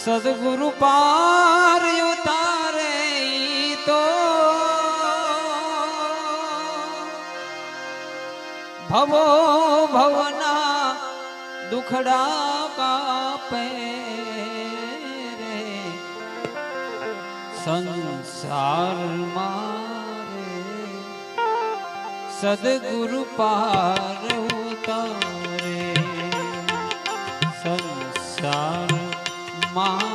સદગુરુ પાર ઉતારે તો ભવો ભવના દુખડા કાપે રે સંસારમાં સદગુરુ પાર ઉતારે મારે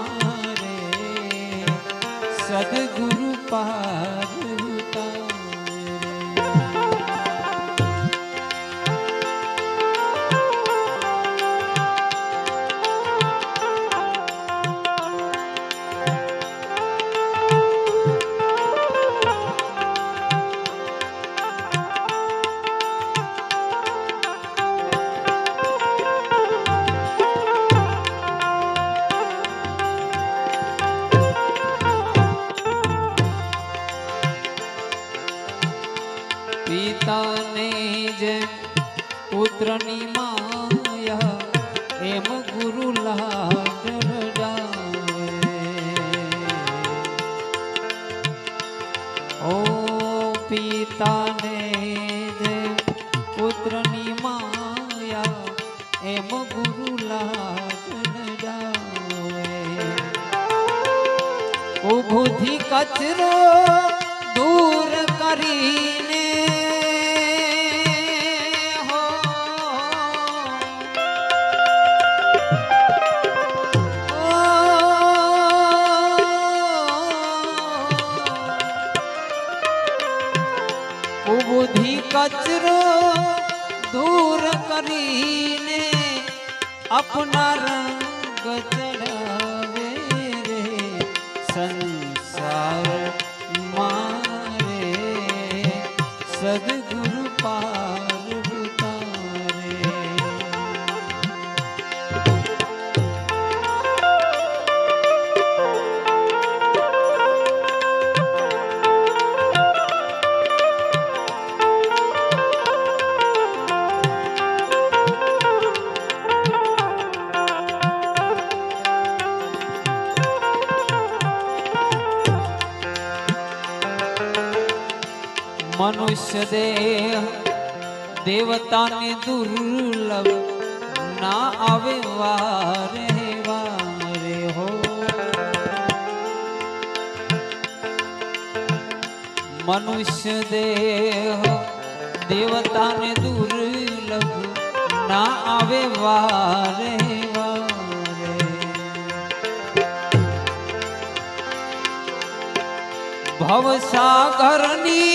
ઉભુથી કચરો દૂર કરીને अपना रंग चढ़ावे रे संत મનુષ્ય દેહ દેવતાને દુર્લભ ના આવે વારે વારે હો મનુષ્ય દેહ દેવતાને દુર્લભ ના આવે વારે વારે ભવસાગરની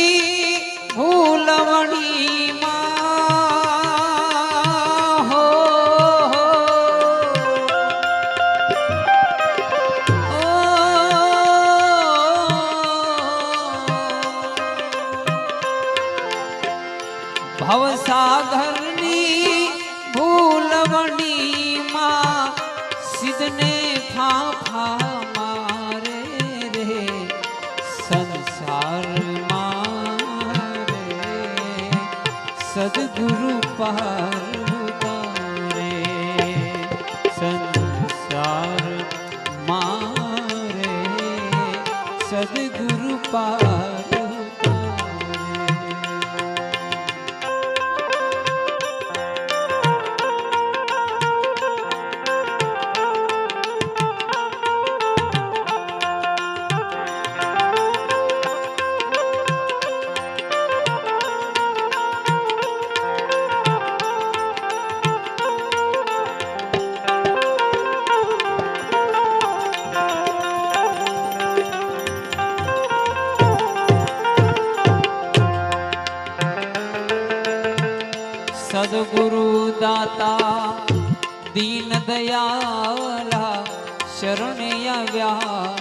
ने फाफा मारे रे संसार मारे। सदगुरु पार उतारे संसार સદગુરુ દાતા દીન દયાલા શરણે આવ્યા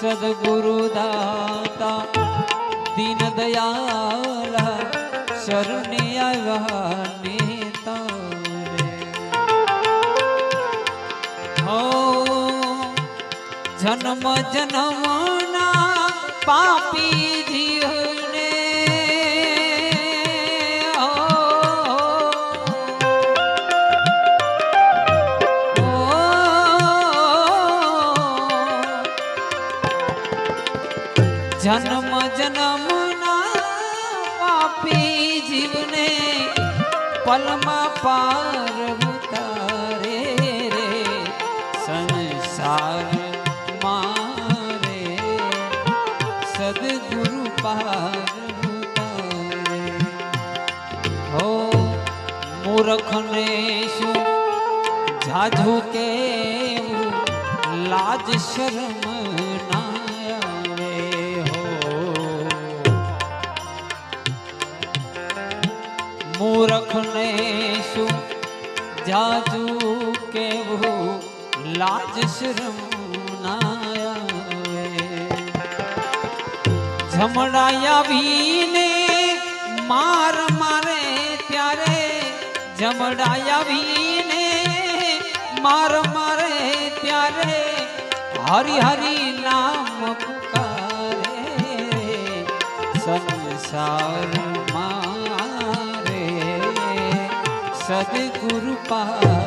સદગુરુ દાતા દીન દયાલા શરણે આવ્યા જન્મ જન્મના પાપી જીવને જન્મ જન્મ ના પાપી જીવને પલમાં પારવું મૂર્ખને શું જાજુ કેવું લાજ શરમ ના આવે હો મૂર્ખને શું જાજુ કેવું લાજ શરમ ના આવે જમડાયા વીને જમડાયા વીને માર મારે ત્યારે હરી હરી નામ પુકારે સંસાર મારે સદગુરુ પાર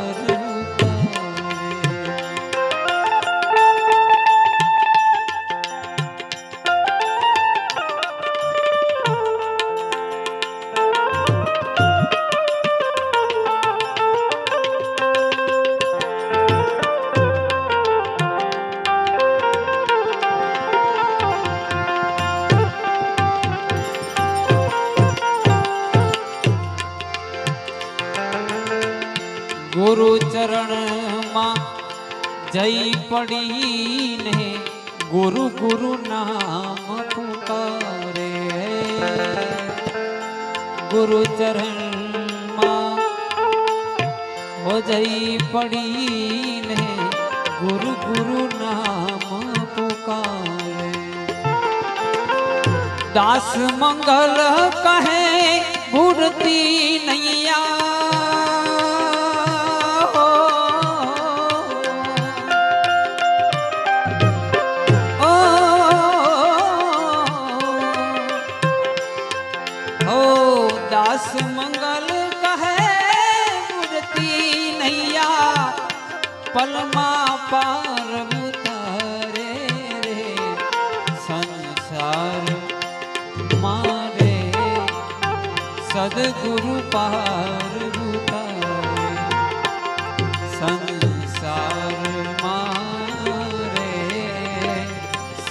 ગુરુ ચરણમાં જઈ પડીને ગુરુ ગુરુ નામ પુકારે ગુરુ ચરણમાં હો જઈ પડીને ગુરુ ગુરુ નામ પુકારે દાસ મંગલ કહે બુડતી असमंगल कहे, मूर्ति नैया पलमा पार उतारे रे, संसार मारे, सदगुरु पार उतारे संसार मारे,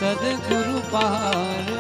सदगुरु पार